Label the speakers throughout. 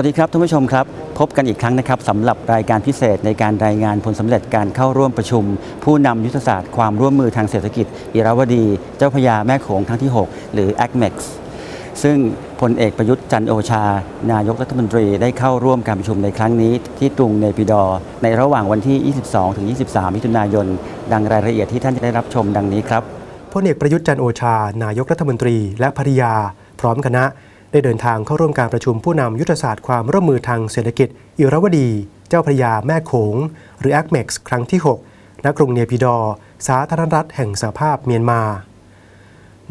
Speaker 1: วัสดีครับท่านผู้ชมครับ พบกันอีกครั้งนะครับสำหรับรายการพิเศษในการรายงานผลสำเร็จการเข้าร่วมประชุม ผู้นำยุทธศาสตร์ความร่วมมือทางเศรษฐกิจ อิราวดี เจ้าพระยาแม่โขงครั้งที่ 6 หรือ ACMEX ซึ่งพลเอกประยุทธ์จันโอชา นายกรัฐมนตรีได้เข้าร่วมการประชุมในครั้งนี้ ที่กรุงเนปิดอ ในระหว่างวันที่ 22-23 มิถุนายน ดังรายละเอียดที่ท่านจะได้รับชมดังนี้ครับ
Speaker 2: พลเอกประยุทธ์จันโอชา นายกรัฐมนตรี และภริยา พร้อมคณะ ได้เดินทางเข้าร่วมการประชุมผู้นำยุทธศาสตร์ความร่วมมือทางเศรษฐกิจ อิรวดี เจ้าพระยาแม่โขง หรือ ACMEX ครั้งที่ 6 ณ กรุงเนปิดอ สาธารณรัฐแห่งสหภาพเมียนมา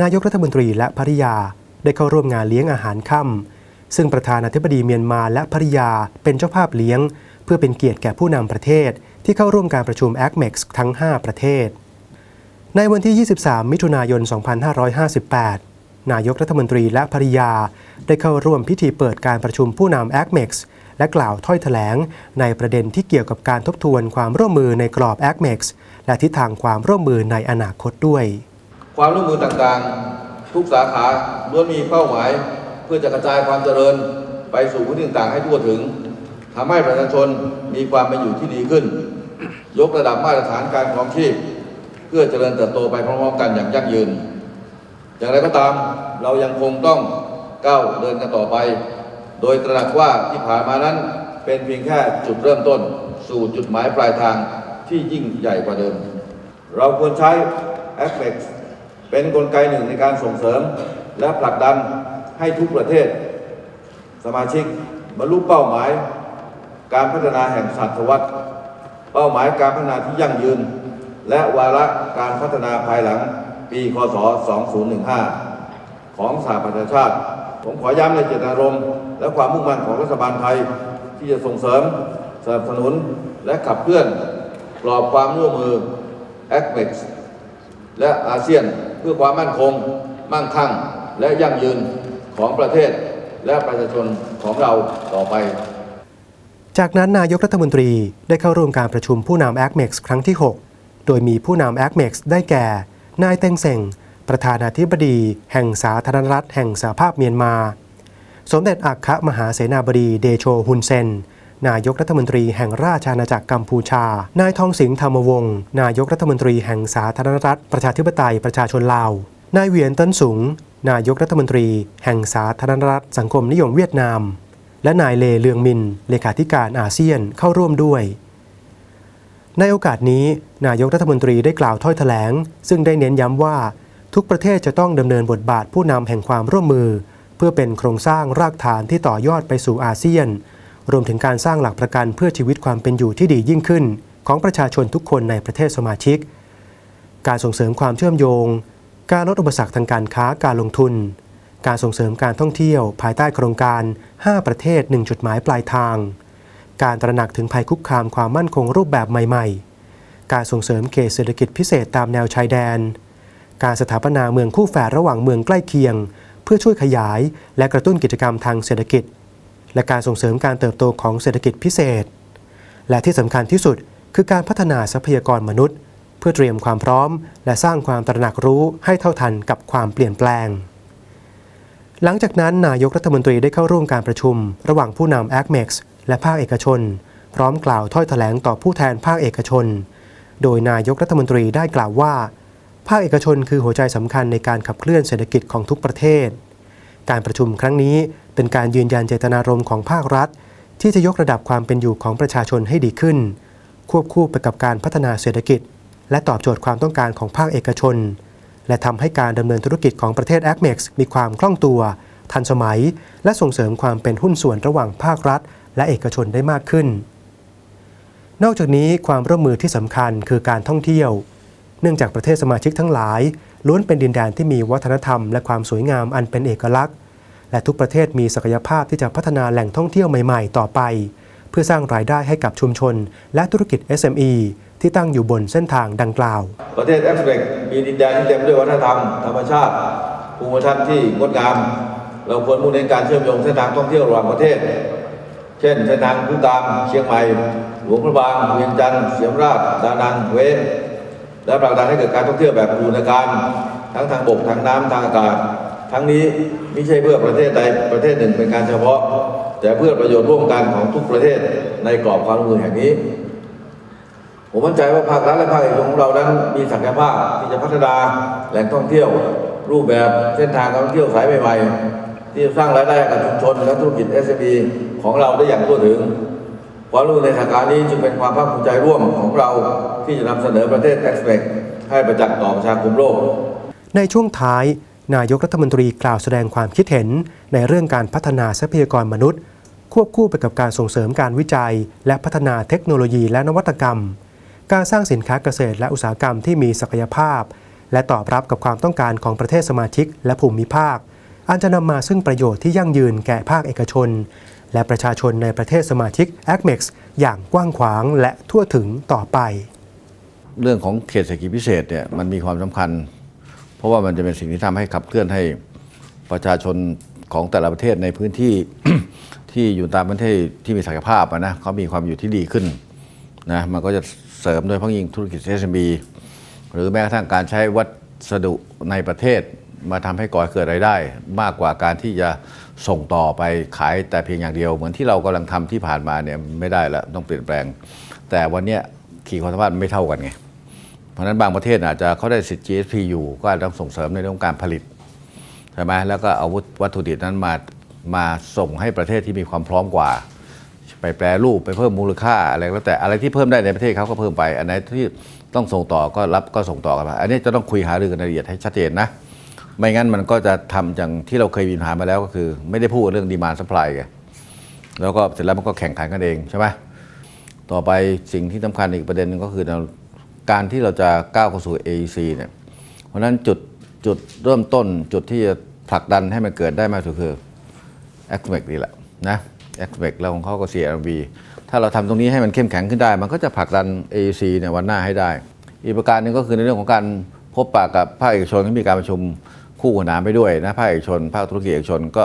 Speaker 2: นายกรัฐมนตรีและภริยาได้เข้าร่วมงานเลี้ยงอาหารค่ำซึ่งประธานาธิบดีเมียนมาและภริยาเป็นเจ้าภาพเลี้ยง เพื่อเป็นเกียรติแก่ผู้นำประเทศ ที่เข้าร่วมการประชุม ACMEX ทั้ง 5 ประเทศ ในวันที่ 23 มิถุนายน 2558 นายกรัฐมนตรีและภริยา ได้เข้าร่วมพิธีเปิดการประชุมผู้นำ ACMEX และกล่าวถ้อยแถลง ในประเด็นที่เกี่ยวกับการทบทวนความร่วมมือในกรอบ ACMEX และทิศทางความร่วมมือในอนาคตด้วย
Speaker 3: ความร่วมมือต่างๆ ทุกสาขาล้วนมีเป้าหมาย เพื่อจะกระจายความเจริญไปสู่พื้นที่ต่างๆให้ทั่วถึงทำให้ประชาชนมีความเป็นอยู่ที่ดีขึ้น ยกระดับมาตรฐานการครองชีพ เพื่อเจริญเติบโตไปพร้อมๆกันอย่างยั่งยืน อย่างไรก็ตามเรายังคงต้องก้าวเดินกันต่อไป โดยตระหนักว่าที่ผ่านมานั้นเป็นเพียงแค่จุดเริ่มต้น สู่จุดหมายปลายทางที่ยิ่งใหญ่กว่าเดิม เราควรใช้ a s p e c t เป็นนกลไกหนึ่งในการส่งเสริม และผลักดันให้ทุกประเทศ สมาชิกบรรลุเป้าหมาย การพัฒนาแห่งศตวรรษ เป้าหมายการพัฒนาที่ยั่งยืน และวาระการพัฒนาภายหลัง ปีคศ 2015 ของสหประชาชาติ ผมขอย้ำในเจตนารมณ์และความมุ่งมั่นของรัฐบาลไทย ที่จะส่งเสริมสนับสนุนและขับเคลื่อนกรอบความร่วมมือ ACMEX และอาเซียนเพื่อความมั่นคง มั่งคั่ง และยั่งยืนของประเทศและประชาชนของเราต่อไป
Speaker 2: จากนั้นนายกรัฐมนตรีได้เข้าร่วมการประชุมผู้นำ ACMEX ครั้งที่ 6 โดยมีผู้นำ ACMEX ได้แก่ นายเต็งเซ็งประธานาธิบดี แห่งสาธารณรัฐแห่งสหภาพเมียนมา สมเด็จอัครมหาเสนาบดีเดโชฮุนเซน นายกรัฐมนตรีแห่งราชอาณาจักรกัมพูชา นายทองสิงห์ธรรมวงศ์นายกรัฐมนตรีแห่งสาธารณรัฐ ประชาธิปไตยประชาชนลาว นายเหวียนต้นสุงนายกรัฐมนตรี แห่งสาธารณรัฐ สังคมนิยมเวียดนาม และนายเลเลืองมิน เลขาธิการอาเซียนเข้าร่วมด้วย ในโอกาสนี้นายกรัฐมนตรีได้กล่าวถ้อยแถลง ซึ่งได้เน้นย้ำว่า ทุกประเทศจะต้องดำเนินบทบาทผู้นำแห่งความร่วมมือ เพื่อเป็นโครงสร้างรากฐานที่ต่อยอดไปสู่อาเซียน รวมถึงการสร้างหลักประกันเพื่อชีวิตความเป็นอยู่ที่ดียิ่งขึ้น ของประชาชนทุกคนในประเทศสมาชิก การส่งเสริมความเชื่อมโยง การลดอุปสรรคทางการค้าการลงทุน การส่งเสริมการท่องเที่ยว ภายใต้โครงการ 5 ประเทศ 1 จุดหมายปลายทาง การตระหนักถึงภัยคุกคามความมั่นคงรูปแบบใหม่ ๆ การส่งเสริมเขตเศรษฐกิจพิเศษตามแนวชายแดน การสถาปนาเมืองคู่แฝดระหว่างเมืองใกล้เคียง เพื่อช่วยขยาย และกระตุ้นกิจกรรมทางเศรษฐกิจ และการส่งเสริมการเติบโตของเศรษฐกิจพิเศษ และที่สำคัญที่สุดคือการพัฒนาทรัพยากรมนุษย์ เพื่อเตรียมความพร้อม และสร้างความตระหนักรู้ให้เท่าทันกับความเปลี่ยนแปลงหลังจากนั้นนายกรัฐมนตรีได้เข้าร่วมการประชุม ระหว่างผู้นำ ACMEX และภาคเอกชน พร้อมกล่าวถ้อยแถลงต่อผู้แทนภาคเอกชน โดยนายกรัฐมนตรีได้กล่าวว่า ภาคเอกชนคือหัวใจสำคัญในการขับเคลื่อนเศรษฐกิจของทุกประเทศ การประชุมครั้งนี้เป็นการยืนยันเจตนารมณ์ของภาครัฐ ที่จะยกระดับความเป็นอยู่ของประชาชนให้ดีขึ้น ควบคู่ไปกับการพัฒนาเศรษฐกิจ และตอบโจทย์ความต้องการของภาคเอกชน และทำให้การดำเนินธุรกิจของประเทศ ACMEX มีความคล่องตัว ทันสมัย และส่งเสริมความเป็นหุ้นส่วนระหว่างภาครัฐ และเอกชนได้มากขึ้น นอกจากนี้ความร่วมมือที่สำคัญคือการท่องเที่ยว เนื่องจากประเทศสมาชิกทั้งหลาย ล้วนเป็นดินแดนที่มีวัฒนธรรมและความสวยงามอันเป็นเอกลักษณ์ และทุกประเทศมีศักยภาพที่จะพัฒนาแหล่งท่องเที่ยวใหม่ ๆ ต่อไป เพื่อสร้างรายได้ให้กับชุมชน และธุรกิจ SME ที่ตั้งอยู่บนเส้นทางดังกล่าว
Speaker 3: ประเทศแอฟริกมีดินแดนที่เต็มด้วยวัฒนธรรม ธรรมชาติภูมิทัศน์ที่งดงาม เราควรมุ่งเน้นการเชื่อมโยงเส้นทางท่องเที่ยวระหว่างประเทศ เช่นเส้นทางพุตามเชียงใหม่ หลวงพระบางเวียงจันทร์เสียมราชดานังเวสและผลักดันให้เกิดการท่องเที่ยวแบบบูรณาการ ทั้งทางบกทางน้ำทางอากาศ ทั้งนี้ไม่ใช่เพื่อประเทศใดประเทศหนึ่งเป็นการเฉพาะ แต่เพื่อประโยชน์ร่วมกันของทุกประเทศในกรอบความร่วมมือแห่งนี้ ผมมั่นใจว่าภาครัฐและภาคเอกชนของเรานั้นมีศักยภาพที่จะพัฒนาแหล่งท่องเที่ยว รูปแบบเส้นทางการท่องเที่ยวสายใหม่ๆ ที่จะสร้างรายได้กับชุมชนและธุรกิจ SME ของเราได้อย่างทั่วถึงความร่วมมือในสถานการณ์นี้จึงเป็นความภาคภูมิใจร่วมของเราที่จะนำเสนอประเทศ e x p e c ให้ประจักษ์ต่อประชาคมโลก
Speaker 2: ในช่วงท้าย นายกรัฐมนตรีกล่าวแสดงความคิดเห็น ในเรื่องการพัฒนาทรัพยากรมนุษย์ ควบคู่ไปกับการส่งเสริมการวิจัย และพัฒนาเทคโนโลยีและนวัตกรรม การสร้างสินค้าเกษตรและอุตสาหกรรมที่มีศักยภาพ และตอบรับกับความต้องการของประเทศสมาชิกและภูมิภาค อันจะนำมาซึ่งประโยชน์ที่ยั่งยืนแก่ภาคเอกชน และประชาชนในประเทศสมาชิก a c m e x อย่างกว้างขวางและทั่วถึงต่อไป
Speaker 4: เรื่องของเขตเศรษฐกิจพิเศษเนี่ยมันมีความสำคัญ เพราะว่ามันจะเป็นสิ่งที่ทำให้ขับเคลื่อนให้ประชาชนของแต่ละประเทศในพื้นที่ที่อยู่ตามประเทศที่มีศักยภาพนะเขามีความอยู่ที่ดีขึ้นนะมันก็จะเสริมโดยเฉพาะยิ่งธุรกิจ SMB หรือแม้กระทั่งการใช้วัสดุในประเทศ มาทำให้ก่อเกิดรายได้ มากกว่าการที่จะส่งต่อไปขายแต่เพียงอย่างเดียว เหมือนที่เรากำลังทำที่ผ่านมาเนี่ยไม่ได้แล้วต้องเปลี่ยนแปลง แต่วันนี้ขีดความสามารถมันไม่เท่ากันไงเพราะฉะนั้นบางประเทศอาจจะเขาได้สิทธิ์ GSP อยู่ก็อาจจะต้องส่งเสริมในเรื่องการผลิตใช่ไหมแล้วก็เอาวัตถุดิบนั้นมามาส่งให้ประเทศที่มีความพร้อมกว่า ไปแปรรูปไปเพิ่มมูลค่าอะไรแล้วแต่อะไรที่เพิ่มได้ในประเทศเขาก็เพิ่มไป อันไหนที่ต้องส่งต่อก็รับก็ส่งต่อกันไปอันนี้จะต้องคุยหารือกันรายละเอียดให้ชัดเจนนะ ไม่งั้นมันก็จะทำอย่างที่เราเคยมีปัญหามาแล้วก็คือ ไม่ได้พูดเรื่องดีมานสป라이ไงแล้วก็เสร็จแล้วมันก็แข่งขันกันเองใช่ไหมต่อไปสิ่งที่สำคัญอีกประเด็นหนึงก็คือเราการที่เราจะก้าวเข้าสู่ AEC เนี่ยเพราะนั้นจุดจุดเริ่มต้นจุดที่จะผลักดันให้มันเกิดได้มากสุดคือ a c m e c นี่แหละนะ a c m e c แล้วของเขาก็ CRB ถ้าเราทำตรงนี้ให้มันเข้มแข็งขึ้นได้ มันก็จะผลักดัน AEC ในวันหน้าให้ได้ อีกประการหนึ่งก็คือในเรื่องของการพบปะกับภาคเอกชนที่มีการประชุม คู่ขนานไปด้วยนะภาคเอกชน ภาคธุรกิจเอกชนก็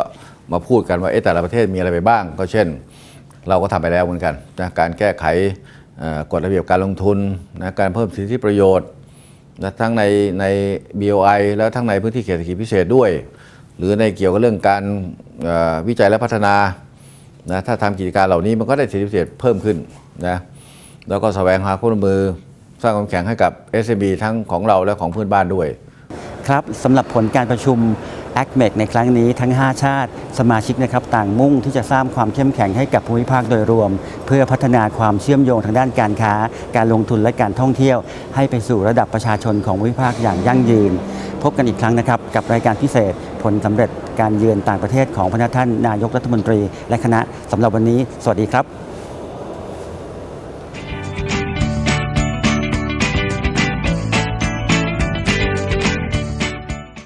Speaker 4: มาพูดกันว่าเอ๊ะแต่ละประเทศมีอะไรไปบ้าง ก็เช่น เราก็ทำไปแล้วเหมือนกันนะการแก้ไขกฎระเบียบการลงทุนนะการเพิ่มสิทธิประโยชน์นะทั้งในใน BOI แล้วทั้งในพื้นที่เขตเศรษฐกิจพิเศษด้วย หรือในเกี่ยวกับเรื่องการวิจัยและพัฒนานะถ้าทำกิจการเหล่านี้มันก็ได้สิทธิพิเศษเพิ่มขึ้นนะแล้วก็แสวงหาความร่วมมือสร้างความแข็งให้กับ SMB ทั้งของเราและของเพื่อนบ้านด้วย
Speaker 1: ครับสำหรับผลการประชุม a c m e c ในครั้งนี้ทั้ง 5 ชาติ สมาชิกนะครับต่างมุ่งที่จะสร้างความเข้มแข็งให้กับภูมิภาคโดยรวม เพื่อพัฒนาความเชื่อมโยงทางด้านการค้า การลงทุนและการท่องเที่ยว ให้ไปสู่ระดับประชาชนของภูมิภาคอย่างยั่งยืน พบกันอีกครั้งนะครับกับรายการพิเศษ ผลสำเร็จการเยือนต่างประเทศของพระท่านนายกรัฐมนตรี และคณะสำหรับวันนี้ สวัสดีครับ